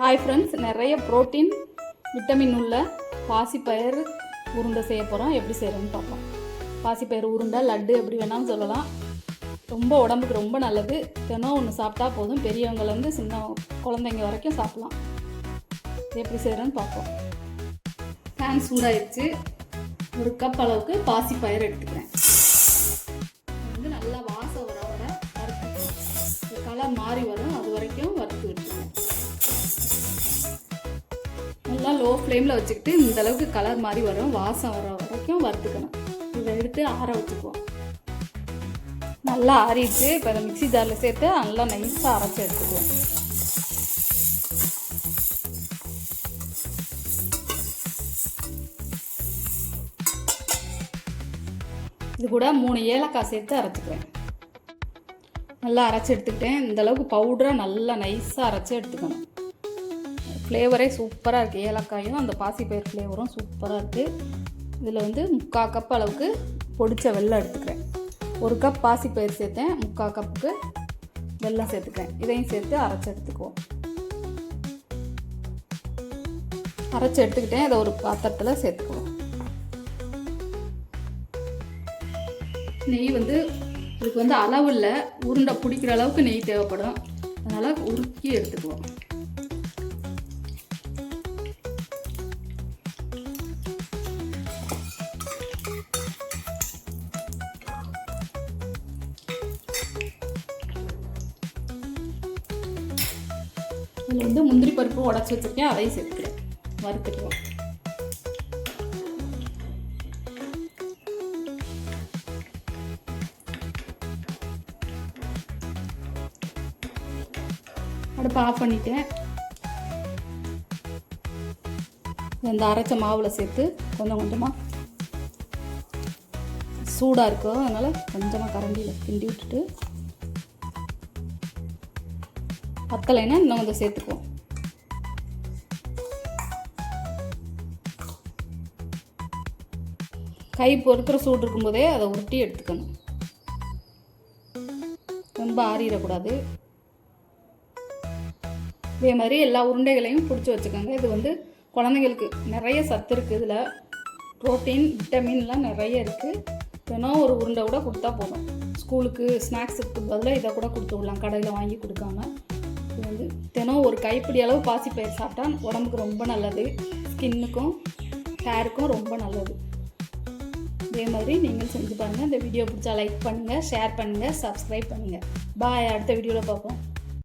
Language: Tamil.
ஹாய் ஃப்ரெண்ட்ஸ் நிறைய புரோட்டீன் விட்டமின் உள்ள பாசிப்பயிர் உருண்டை செய்ய போகிறோம் எப்படி செய்கிறோன்னு பார்ப்போம். பாசிப்பயிறு உருண்டை லட்டு எப்படி வேணாலும் சொல்லலாம். ரொம்ப உடம்புக்கு ரொம்ப நல்லது. தினம் ஒன்று சாப்பிட்டா போதும். பெரியவங்கலேருந்து சின்ன குழந்தைங்க வரைக்கும் சாப்பிட்லாம். எப்படி செய்கிறோன்னு பார்ப்போம். ஃபேன் சூடாகிடுச்சு ஒரு கப் அளவுக்கு பாசிப்பயிறு எடுத்துக்கிறேன். வந்து நல்லா வாசம் வர வர கலர் மாறி வரும் நல்லா லோ ஃப்ளேமில் வச்சுக்கிட்டு இந்த அளவுக்கு கலர் மாதிரி வரும் வாசம் வர வரைக்கும் வறுத்துக்கணும். இதை எடுத்து ஆற வச்சுக்குவோம். நல்லா ஆறிட்டு இப்போ இதை மிக்சி ஜாரில் சேர்த்து நல்லா நைஸாக அரைச்சி எடுத்துக்குவோம். இது கூட மூணு ஏலக்காய் சேர்த்து அரைச்சிக்குவேன். நல்லா அரைச்சி எடுத்துக்கிட்டேன். இந்த அளவுக்கு பவுடராக நல்லா நைஸாக அரைச்சி எடுத்துக்கணும். ஃப்ளேவரே சூப்பராக இருக்குது ஏலக்காயும் அந்த பாசிப்பயிர் ஃப்ளேவரும் சூப்பராக இருக்குது இதில் வந்து முக்கால் கப் அளவுக்கு பொடித்த வெல்லம் எடுத்துக்கிறேன். ஒரு கப் பாசிப்பயிர் சேர்த்தேன். முக்கால் கப்புக்கு வெல்லம் சேர்த்துக்கிறேன். இதையும் சேர்த்து அரைச்சி எடுத்துக்குவோம். அரைச்சி எடுத்துக்கிட்டேன். இதை ஒரு பாத்திரத்தில் சேர்த்துக்குவோம். நெய் வந்து இதுக்கு வந்து அளவு இல்லை. உருண்டை பிடிக்கிற அளவுக்கு நெய் தேவைப்படும். அதனால் உருக்கி எடுத்துக்குவோம். அதில் வந்து முந்திரி பருப்பு உடச்சி வச்சுருக்கேன் அதையும் சேர்த்துக்கிறேன். வறுத்துக்குவோம் அடுப்பை ஆஃப் பண்ணிட்டேன். இந்த அரைச்ச மாவில் சேர்த்து கொஞ்சம் கொஞ்சமாக சூடாக இருக்கும் அதனால் கொஞ்சமாக கரண்டியில் கிண்டி விட்டுட்டு பத்தலைன்னா இன்னும் கொஞ்சம் சேர்த்துக்குவோம். கை பொறுக்கிற சூடு இருக்கும்போதே அதை உருட்டி எடுத்துக்கணும். ரொம்ப ஆறிடக்கூடாது. இதே மாதிரி எல்லா உருண்டைகளையும் பிடிச்சி வச்சுக்கோங்க. இது வந்து குழந்தைங்களுக்கு நிறைய சத்து இருக்குது இதில் ப்ரோட்டீன் விட்டமின்லாம் நிறைய இருக்குது தினம் ஒரு உருண்டை கூட கொடுத்தா போதும். ஸ்கூலுக்கு ஸ்நாக்ஸுக்கு பதிலாக இதை கூட கொடுத்து விடலாம். கடையில் வாங்கி கொடுக்காம. அதுக்கு வந்து தினம் ஒரு கைப்பிடி அளவு பாசிப்பயிர் சாப்பிட்டா உடம்புக்கு ரொம்ப நல்லது. ஸ்கின்னுக்கும் ஹேருக்கும் ரொம்ப நல்லது. இதே மாதிரி நீங்கள் செஞ்சு பாருங்கள் இந்த வீடியோ பிடிச்சா லைக் பண்ணுங்கள் ஷேர் பண்ணுங்கள் சப்ஸ்கிரைப் பண்ணுங்கள் பாய் அடுத்த வீடியோவில் பார்ப்போம்.